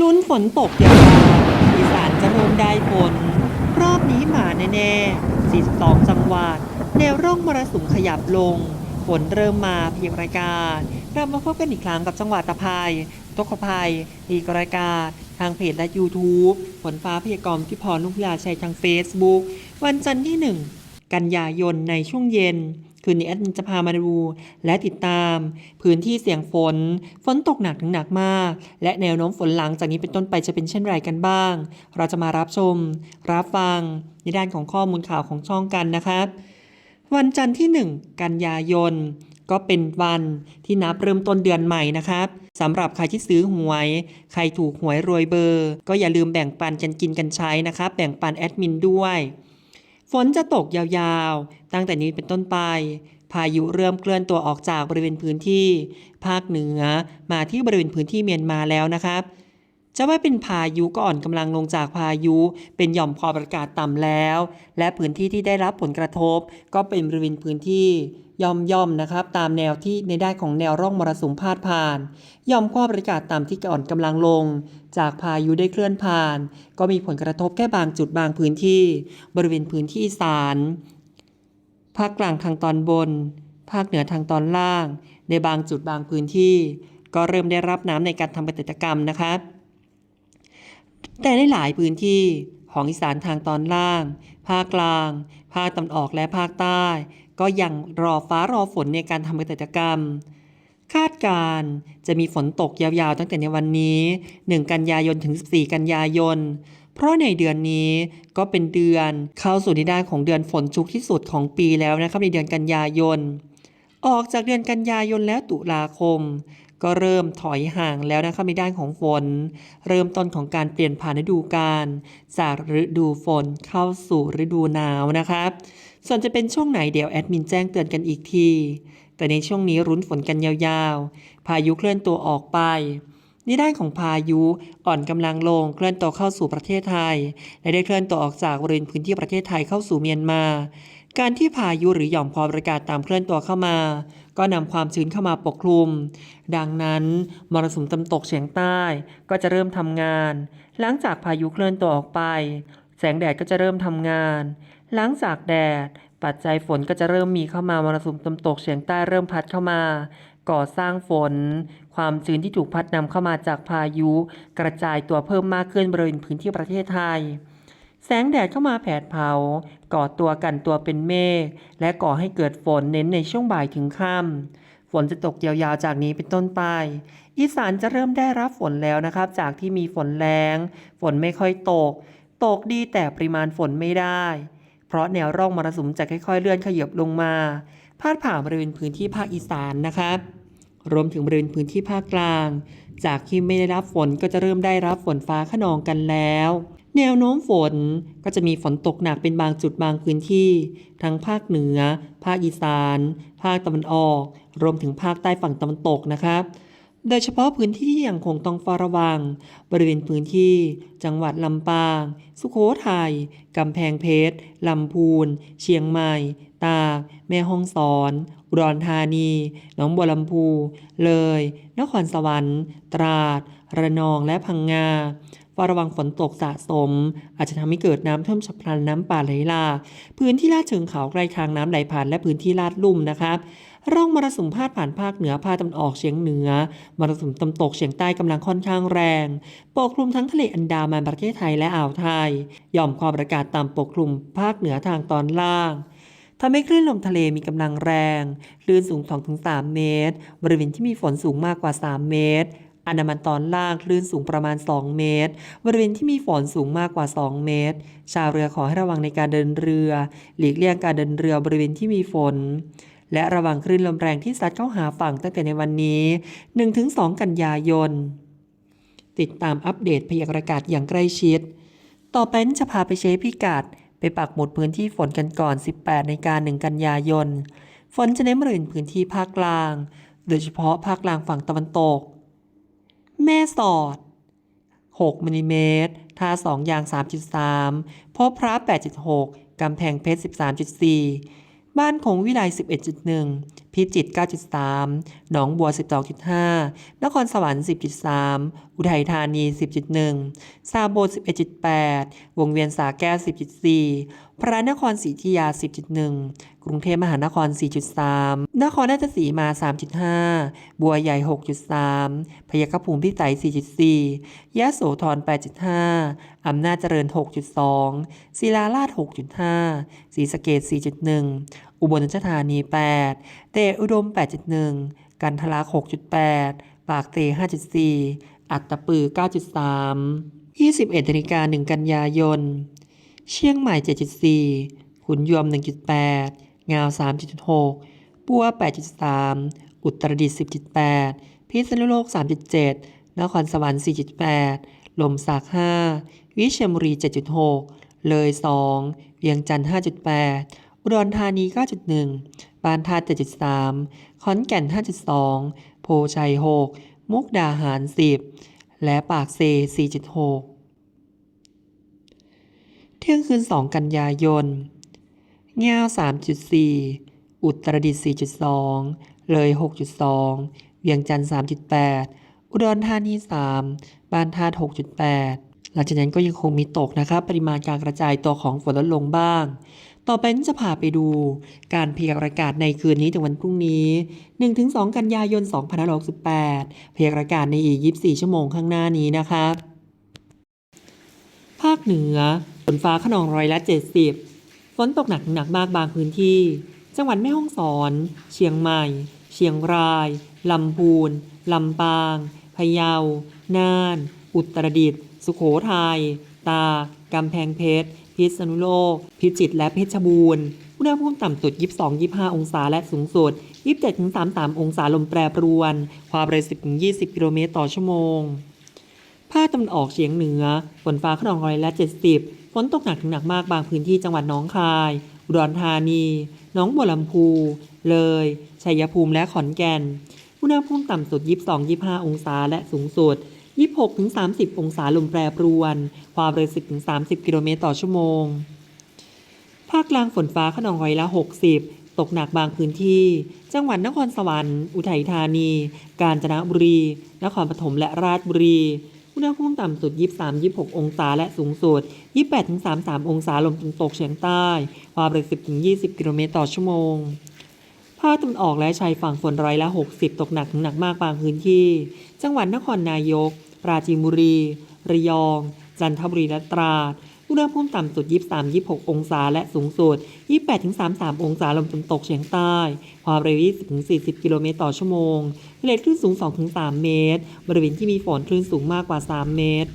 ลุ้นฝนตกยาวอีสานจะเริ่มได้ฝน รอบนี้มาแน่ๆ 42 จังหวัด แนวร่องมรสุมขยับลง ฝนเริ่มมาเพียงรายการเรามาพบกันอีกครั้งกับจังหวัดตะไคร้ตกขภัยอีกรายการทางเพจและ YouTube ฝนฟ้าพยากรณ์ที่พรลุกยาชัยทาง Facebook วันจันทร์ที่ 1 กันยายนในช่วงเย็น คืนนี้แอดมินจะพามาดู และติดตาม พื้นที่เสี่ยงฝน ฝนตกหนักถึงหนักมาก และแนวโน้มฝนหลังจากนี้เป็นต้นไปจะเป็นเช่นไรกันบ้าง เราจะมารับชม รับฟัง ในด้านของข้อมูลข่าวของช่องกันนะครับ วันจันทร์ที่ 1 กันยายนก็เป็นวันที่นับเริ่มต้นเดือนใหม่นะครับสำหรับใครที่ซื้อหวย ใครถูกหวยรวยเบอร์ ก็อย่าลืมแบ่งปันกันกินกันใช้นะครับ แบ่งปันแอดมินด้วย ฝนจะตกยาวๆ ตั้งแต่นี้เป็นต้นไป พายุเริ่มเคลื่อนตัวออกจากบริเวณพื้นที่ ภาคเหนือมาที่บริเวณพื้นที่เมียนมาแล้วนะครับ จะว่าเป็นพายุก็อ่อนกำลังลงจากพายุ เป็นหย่อมความกาศต่ำแล้ว และพื้นที่ที่ได้รับผลกระทบ ก็เป็นบริเวณพื้นที่ย่อมย่อมนะครับ ตามแนวที่ในด้านของแนวร่องมรสุมพาดผ่านย่อมความกาศต่ำที่อ่อนกำลังลง จากพายุได้เคลื่อนผ่าน ก็มีผลกระทบแค่บางจุดบางพื้นที่ บริเวณพื้นที่อีสานภาคกลางทางตอนบน ภาคเหนือทางตอนล่าง ในบางจุดบางพื้นที่ ก็เริ่มได้รับน้ำในการทำเกษตรกรรมนะครับ แต่ในหลายพื้นที่ของอีสานทางตอนล่าง ภาคกลาง ภาคตะวันออกและภาคใต้ ก็ยังรอฟ้ารอฝนในการทำเกษตรกรรม คาดการจะมีฝนตกยาวๆตั้งแต่ในวันนี้ 1 กันยายนถึง 14 กันยายน เพราะในเดือนนี้ก็เป็นเดือนเข้าสู่ในด้านของเดือนฝนชุกที่สุดของปีแล้วนะครับในเดือนกันยายน ออกจากเดือนกันยายนแล้วตุลาคมก็เริ่มถอยห่างแล้วนะครับในด้านของฝน เริ่มต้นของการเปลี่ยนผ่านฤดูกาลจากฤดูฝนเข้าสู่ฤดูหนาวนะครับ ส่วนจะเป็นช่วงไหนเดี๋ยวแอดมินแจ้งเตือนกันอีกที แต่ในช่วงนี้รุ้นฝนกันยาวๆ พายุเคลื่อนตัวออกไปในด้านของพายุอ่อนกำลังลงเคลื่อนตัวเข้าสู่ประเทศไทย และได้เคลื่อนตัวออกจากบริเวณพื้นที่ประเทศไทยเข้าสู่เมียนมา การที่พายุหรือหย่อมความกดอากาศต่ำเคลื่อนตัวเข้ามา ก็นำความชื้นเข้ามาปกคลุม ดังนั้นมรสุมตะวันตกเฉียงใต้ ก็จะเริ่มทำงาน หลังจากพายุเคลื่อนตัวออกไป แสงแดดก็จะเริ่มทำงาน หลังจากแดด ปัจจัยฝนก็จะเริ่มมีเข้ามามรสุมตะวันตกเฉียงใต้เริ่มพัดเข้ามาก่อสร้างฝน ความชื้นที่ถูกพัดนำเข้ามาจากพายุ กระจายตัวเพิ่มมากขึ้นบริเวณพื้นที่ประเทศไทย แสงแดดเข้ามาแผดเผา ก่อตัวกันตัวเป็นเมฆ และก่อให้เกิดฝนเน้นในช่วงบ่ายถึงค่ำ ฝนจะตกยาวๆจากนี้เป็นต้นไป อีสานจะเริ่มได้รับฝนแล้วนะครับ จากที่มีฝนแรง ฝนไม่ค่อยตก ตกดีแต่ปริมาณฝนไม่ได้ เพราะแนวร่องมรสุมจะค่อยๆ เลื่อนขยับลงมา พาดผ่านบริเวณพื้นที่ภาคอีสานนะครับรวมถึงบริเวณพื้นที่ภาคกลาง จากที่ไม่ได้รับฝนก็จะเริ่มได้รับฝนฟ้าขนองกันแล้ว แนวโน้มฝนก็จะมีฝนตกหนักเป็นบางจุดบางพื้นที่ ทั้งภาคเหนือ ภาคอีสาน ภาคตะวันออก รวมถึงภาคใต้ฝั่งตะวันตกนะครับ โดยเฉพาะพื้นที่ที่ยังคงต้องเฝ้าระวัง บริเวณพื้นที่ จังหวัดลำปาง สุโขทัยกำแพงเพชรลำพูน เชียงใหม่ ตาก แม่ฮ่องสอนอุดรธานีหนองบัวลำพู เลย นครสวรรค์ ตราด ระนองและพังงา เฝ้าระวังฝนตกสะสม อาจจะทำให้เกิดน้ำท่วมฉับพลันน้ำป่าไหลหลากพื้นที่ลาดเชิงเขาใกล้ทางน้ำไหลผ่านและพื้นที่ลาดลุ่มนะครับร่องมรสุมพาดผ่านภาคเหนือภาคตะวันออกเฉียงเหนือมรสุมตะวันตกเฉียงใต้กำลังค่อนข้างแรง ปกคลุมทั้งทะเลอันดามันประเทศไทยและอ่าวไทยย่อมความกาศต่ำปกคลุมภาคเหนือทางตอนล่างทำให้คลื่นลมทะเลมีกำลังแรง คลื่นสูง 2-3 เมตร บริเวณที่มีฝนสูงมากกว่า 3 เมตร อันดามันตอนล่างคลื่นสูงประมาณ 2 เมตร บริเวณที่มีฝนสูงมากกว่า 2 เมตร ชาวเรือขอให้ระวังในการเดินเรือ หลีกเลี่ยงการเดินเรือบริเวณที่มีฝน และระวังคลื่นลมแรงที่ซัดเข้าหาฝั่งตั้งแต่ในวันนี้ 1-2 กันยายน ติดตามอัปเดตพยากรณ์อากาศอย่างใกล้ชิด ต่อไปนี้จะพาไปเช็คพิกัด ไปปักหมุดพื้นที่ฝนกันก่อน 18 ในการ 1 กันยายน ฝนจะเน้นบริเวณพื้นที่ภาคกลาง โดยเฉพาะภาคกลางฝั่งตะวันตก แม่สอด 6มิลิเมตรท่า2อย่าง 3.3 พบพระ 8.6 กำแพงเพชร 13.4 บ้านของวิไล11.1 พิจิตร9.3 หนองบัว 12.5 นครสวรรค์ 10.3อุทัยธานี 10.1 ซาโบ 11.8 วงเวียนสาแก้ว 10.4 พระนครศรีอยุธยา 10.1 กรุงเทพมหานคร 4.3 นครราชสีมา 3.5 บัวใหญ่ 6.3 พยคฆภูมิพิสัย 4.4 ยะโสธร 8.5 อำนาจเจริญ 6.2 ศิลาราช6.5 ศรีสะเกด4.1 อุบลราชธานี 8 เตอุดม 8.1 กันทลัก6.8 ปากเต5.4 อัตตปือ 9.3 21นาฬิกา1กันยายน เชียงใหม่ 7.4 ขุนยวม 1.8 งาว 3.6 ปัว 8.3 อุตรดิตถ์10.8 พิษณุโลก 3.7 นครสวรรค์ 4.8 ลมสัก 5 วิเชียรบุรี 7.6 เลย 2 เวียงจันทร์ 5.8 อุดรธานี 9.1ปานทา7.3 ขอนแก่น 5.2 โพชัย 6 มุกดาหาร 10 และปากเซ 4.6 เที่ยงคืน 2 กันยายนงาว3.4 อุตรดิตถ์4.2 เลย 6.2 เวียงจันทร์ 3.8 อุดรธานี 3 บ้านธาตุ6.8 หลังจากนั้นก็ยังคงมีตกนะครับปริมาณการกระจายตัวของฝนลดลงบ้าง ต่อไปนี้จะพาไปดูการพยากรณ์อากาศในคืนนี้ถึงวันพรุ่งนี้ 1-2 กันยายน 2568พยากรณ์อากาศในอีก 24 ชั่วโมงข้างหน้านี้นะครับภาคเหนือ ฝนฟ้าขนองร้อยละ 70 ฝนตกหนักหนักมากบางพื้นที่ จังหวัดแม่ฮ่องสอน เชียงใหม่ เชียงราย ลำพูน ลำปาง พะเยา น่าน อุตรดิตถ์ สุโขทัย ตากำแพงเพชร พิษณุโลก พิจิตรและเพชรบูรณ์อุณหภูมิต่ำสุด 22-25 องศาและสูงสุด 27-33 องศาลมแปรปรวน ความเร็ว 10-20 กิโลเมตรต่อชั่วโมง ภาคตะวันออกเฉียงเหนือ ฝนฟ้าขนองร้อยละ 70 ฝนตกหนักถึงหนักมากบางพื้นที่จังหวัดหนองคาย อุดรธานีหนองบัวลำพู เลย ชัยภูมิและขอนแก่น อุณหภูมิต่ำสุด 22-25 องศาและสูงสุด 26-30 องศาลมแปรปรวน ความเร็ว 10-30 กิโลเมตรต่อชั่วโมง ภาคกลางฝนฟ้าขนองร้อยละ 60 ตกหนักบางพื้นที่ จังหวัดนครสวรรค์ อุทัยธานี กาญจนบุรี นครปฐมและราชบุรี อุณหภูมิต่ำสุด 23-26 องศาและสูงสุด 28-33 องศาลมตะวันตกเฉียงใต้ ความเร็ว 10-20 กิโลเมตรต่อชั่วโมงภาคตะวันออกและชายฝั่งฝนร้อยละ 60 ตกหนักถึงหนักมากบางพื้นที่ จังหวัดนครนายก ปราจีนบุรี ระยอง จันทบุรีและตราดอุณหภูมิต่ำสุด 23-26 องศา และสูงสุด 28-33 องศา ลมตะวันตกเฉียงใต้ ความเร็ว 20-40 กิโลเมตรต่อชั่วโมงทะเลคลื่นสูง 2-3 เมตร บริเวณที่มีฝนคลื่นสูงมากกว่า 3 เมตร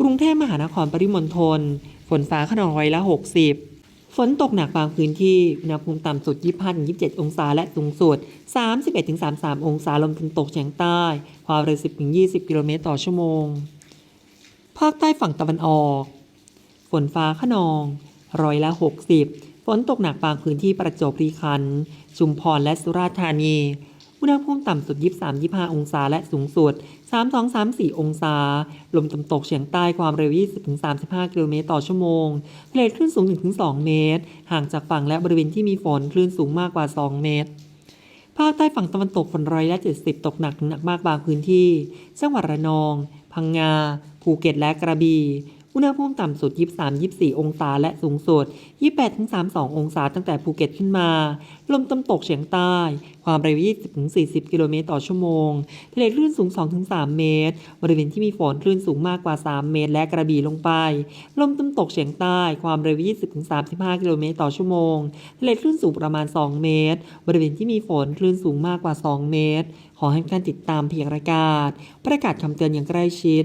กรุงเทพมหานครปริมณฑล ฝนฟ้าขนองร้อยละ 60 ฝนตกหนักบางพื้นที่ อุณหภูมิต่ำสุด 25-27 องศาและสูงสุด 31-33 องศาลมตะวันตกเฉียงใต้ ความเร็ว 10-20 กิโลเมตรต่อชั่วโมง ภาคใต้ฝั่งตะวันออก ฝนฟ้าขนอง ร้อยละ 60 ฝนตกหนักบางพื้นที่ประจวบคีรีขันธ์ ชุมพรและสุราษฎร์ธานี อุณหภูมิต่ำสุด 23-25 องศา และสูงสุด 32-34 องศา ลมตะวันตกเฉียงใต้ความเร็ว 20-35 กิโลเมตรต่อชั่วโมง ทะเลคลื่นสูง 1-2 เมตร ห่างจากฝั่งและบริเวณที่มีฝนคลื่นสูงมากกว่า 2 เมตร ภาคใต้ฝั่งตะวันตกฝนร้อยละ 70 ตกหนักถึงหนักมากบางพื้นที่ จังหวัดระนอง พังงา ภูเก็ตและกระบี่ อุณหภูมิต่ำสุด 23-24 องศา และสูงสุด 28-32 องศาตั้งแต่ภูเก็ตขึ้นมา ลมตะตกเฉียงใต้ ความเร็ว 20-40 กิโลเมตรต่อชั่วโมง ทะเลคลื่นสูง 2-3 เมตร บริเวณที่มีฝนคลื่นสูงมากกว่า 3 เมตร และกระบี่ลงไป ลมตะตกเฉียงใต้ ความเร็ว 20-35 กิโลเมตรต่อชั่วโมง ทะเลคลื่นสูงประมาณ 2 เมตร บริเวณที่มีฝนคลื่นสูงมากกว่า 2 เมตร ขอให้ท่านติดตามเพียงรายการประกาศคำเตือนอย่างใกล้ชิด